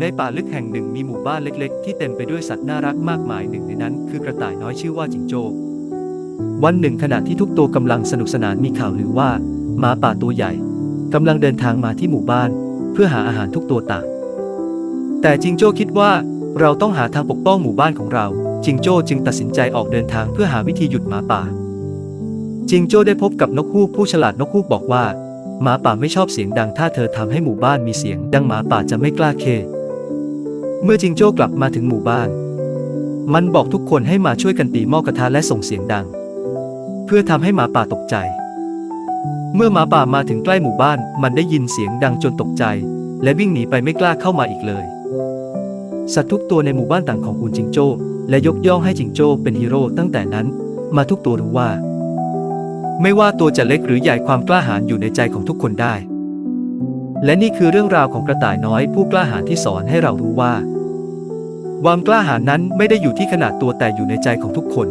ในป่าลึกแห่งหนึ่งมีหมู่บ้านเล็กๆ ที่เต็มไปด้วยสัตว์น่ารักมากมายหนึ่งในนั้น คือกระต่ายน้อยชื่อว่าจิงโจ้ วันหนึ่งขณะที่ทุกตัวกำลังสนุกสนานมีข่าวลือว่าหมาป่าตัวใหญ่กำลังเดินทางมาที่หมู่บ้าน เพื่อหาอาหารทุกตัวต่าง แต่จิงโจ้คิดว่าเราต้องหาทางปกป้องหมู่บ้านของเรา จิงโจ้จึงตัดสินใจออกเดินทางเพื่อหาวิธีหยุดหมาป่า จิงโจ้ได้พบกับนกฮูกผู้ฉลาดนกฮูกบอกว่าหมาป่าไม่ชอบเสียงดังถ้าเธอทำให้หมู่บ้านมีเสียงดังหมาป่าจะไม่กล้าเค เมื่อจิงโจ้กลับมาถึงหมู่บ้าน มันบอกทุกคนให้มาช่วยกันตีหม้อกระทะและส่งเสียงดัง เพื่อทำให้หมาป่าตกใจ เมื่อหมาป่ามาถึงใกล้หมู่บ้าน มันได้ยินเสียงดังจนตกใจ และวิ่งหนีไปไม่กล้าเข้ามาอีกเลยสัตว์ทุกตัวในหมู่บ้านต่างของอุนจิงโจ้ และยกย่องให้จิงโจ้เป็นฮีโร่ตั้งแต่นั้น มาทุกตัวรู้ว่า ไม่ว่าตัวจะเล็กหรือใหญ่ความกล้าหาญอยู่ในใจของทุกคนได้ และนี่คือเรื่องราวของกระต่ายน้อยผู้กล้าหาญที่สอนให้เรารู้ว่า ความกล้าหาญนั้นไม่ได้อยู่ที่ขนาดตัวแต่อยู่ในใจของทุกคน